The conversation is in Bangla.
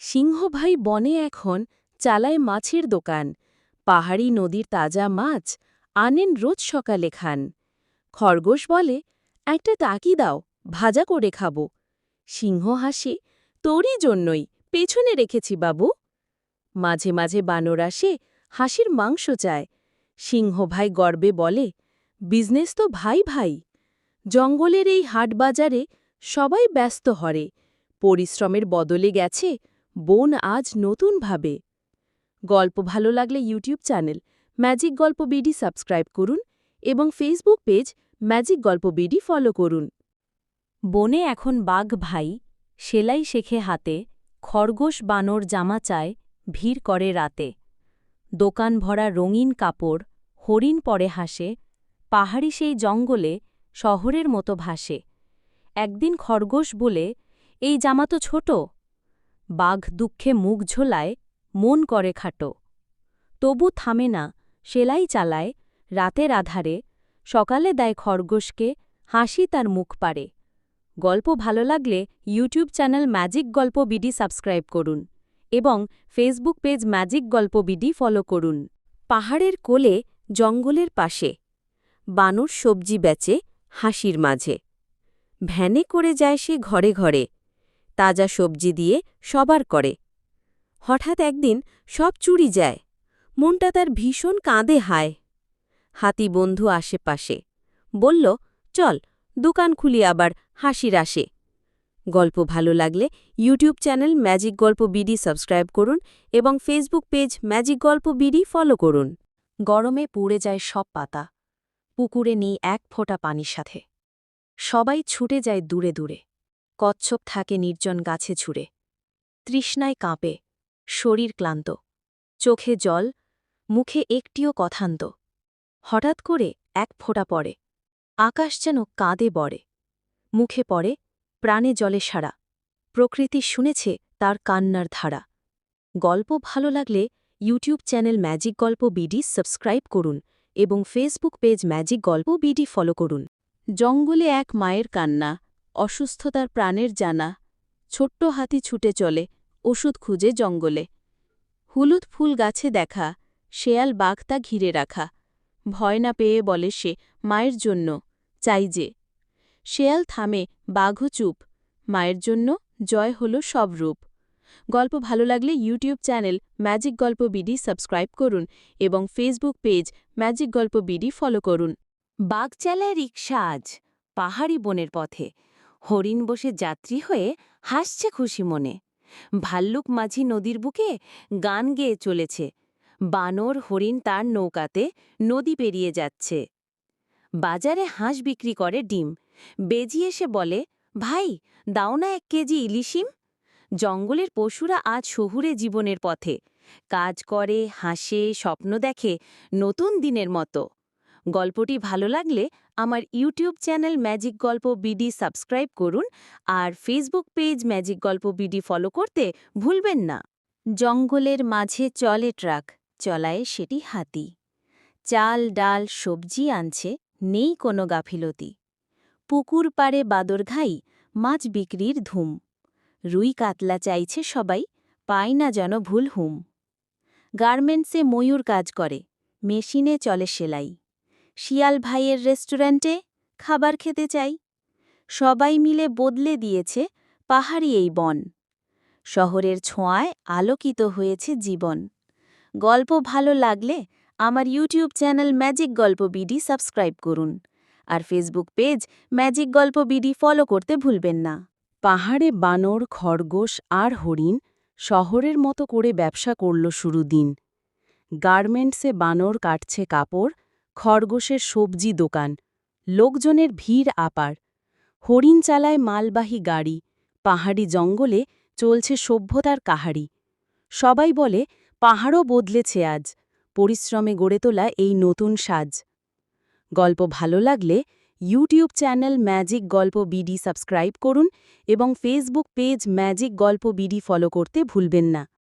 সিংহভাই বনে এখন চালায় মাছের দোকান। পাহাড়ি নদীর তাজা মাছ আনেন রোজ সকালে খান। খরগোশ বলে, একটা তাকি দাও, ভাজা করে খাব। সিংহ হাসে, তোরই জন্যই, পেছনে রেখেছি বাবু। মাঝে মাঝে বানর আসে, হাসির মাংস চায়। সিংহ ভাই গর্বে বলে, বিজনেস তো ভাই ভাই। জঙ্গলের এই হাট বাজারে সবাই ব্যস্ত হরে। পরিশ্রমের বদলে গেছে বোন আজ নতুনভাবে। গল্প ভালো লাগলে YouTube channel Magic Golpo BD subscribe করুন এবং Facebook page Magic Golpo BD follow করুন। বনে এখন বাঘ ভাই, সেলাই শেখে হাতে, খরগোশ বানর জামা চায়, ভিড় করে রাতে। দোকান ভরা রঙিন কাপড়, হরিণ পরে হাসে, পাহাড়ি সেই জঙ্গলে শহরের মতো ভাসে। একদিন খরগোশ বলে, এই জামা তো ছোট বাঘ দুঃখে মুখ ঝোলায়, মন করে খাটো। তবু থামে না, সেলাই চালায়, রাতের আধারে, সকালে দেয় খরগোশকে, হাসি তার মুখ পারে গল্প ভালো লাগলে YouTube channel Magic Golpo BD subscribe করুন এবং Facebook page Magic Golpo BD follow করুন। পাহাড়ের কোলে, জঙ্গলের পাশে, বানর সবজি বেচে, হাসির মাঝে। ভ্যানে করে যায় সে ঘরে ঘরে তাজা সবজি দিয়ে সবার করে। হঠাৎ একদিন সব চুরি যায়। মনটা তার ভীষণ কাঁদে হায়। হাতি বন্ধু আশেপাশে বলল, চল, দোকান খুলি আবার, হাসির আসে। গল্প ভালো লাগলে YouTube channel Magic Golpo BD subscribe করুন এবং Facebook page Magic Golpo BD follow করুন। গরমে পুড়ে যায় সব পাতা। পুকুরে নেই এক ফোঁটা পানির সাথে। সবাই ছুটে যায় দূরে দূরে। কচ্ছপ থাকে নির্জন গাছে ছুড়ে তৃষ্ণায় কাঁপে, শরীর ক্লান্ত, চোখে জল, মুখে একটিও কথান্ত। হঠাৎ করে এক ফোঁটা পড়ে, আকাশ যেন কাঁদে বড়ে। মুখে পড়ে, প্রাণে জলে সারা প্রকৃতি শুনেছে তার কান্নার ধারা। গল্প ভালো লাগলে YouTube channel Magic Golpo BD subscribe করুন এবং Facebook page Magic Golpo BD follow করুন। জঙ্গলে এক মায়ের কান্না। অসুস্থতার প্রাণের জানা। ছোট্ট হাতি ছুটে চলে, ওষুধ খুঁজে জঙ্গলে। হলুদ ফুল গাছে দেখা, শেয়াল বাঘ তা ঘিরে রাখা। ভয় না পেয়ে বলে সে, মায়ের জন্য, চাই যে। শেয়াল থামে, বাঘও চুপ। মায়ের জন্য? জয় হল সব রূপ। গল্প ভালো লাগলে YouTube channel Magic Golpo BD subscribe করুন এবং Facebook page Magic Golpo BD follow করুন। বাঘ চালায় রিক্সা আজ, পাহাড়ি বনের পথে। হরিণ বসে যাত্রী হয়ে হাসছে খুশি মনে। ভাল্লুক মাঝি নদীর বুকে গান গেয়ে চলেছে। বানর, হরিণ তার নৌকাতে নদী পেরিয়ে যাচ্ছে। বাজারে হাঁস বিক্রি করে ডিম। বেজি এসে বলে, ভাই, দাও না এক কেজি ইলিশিম। জঙ্গলের পশুরা আজ শহুরে জীবনের পথে। কাজ করে, হাসে, স্বপ্ন দেখে নতুন দিনের মতো। গল্পটি ভালো লাগলে আমার YouTube channel Magic Golpo BD subscribe করুন আর Facebook page Magic Golpo BD follow করতে ভুলবেন না। জঙ্গলের মাঝে চলে ট্রাক, চলায় সেটি হাতি। চাল, ডাল, সবজি আনছে, নেই কোনো গাফিলতি। পুকুর পাড়ে বাদরঘাই মাছ বিক্রির ধুম। রুই কাতলা চাইছে সবাই, পায় না যেন ভুল হুম। গার্মেন্টসে ময়ূর কাজ করে, মেশিনে চলে সেলাই। শিয়াল ভাইয়ের রেস্টুরেন্টে খাবার খেতে চাই। সবাই মিলে বদলে দিয়েছে পাহাড়ি এই বন। শহরের ছোঁয়ায় আলোকিত হয়েছে জীবন। গল্প ভালো লাগলে আমার YouTube channel Magic Golpo BD subscribe করুন। আর Facebook page Magic Golpo BD follow করতে ভুলবেন না। পাহাড়ে বানর, খরগোশ আর হরিণ শহরের মতো করে ব্যবসা করল শুরু দিন। গার্মেন্টসে বানর কাটছে কাপড় খরগোশের সবজি দোকান, লোকজনের ভিড় আপার হরিণ চালায় মালবাহী গাড়ি, পাহাড়ি জঙ্গলে চলছে সভ্যতার কাহারি সবাই বলে, পাহাড়ও বদলেছে আজ, পরিশ্রমে গড়ে তোলা এই নতুন সাজ। গল্প ভালো লাগলে YouTube channel Magic Golpo BD subscribe করুন এবং Facebook page Magic Golpo BD follow করতে ভুলবেন না।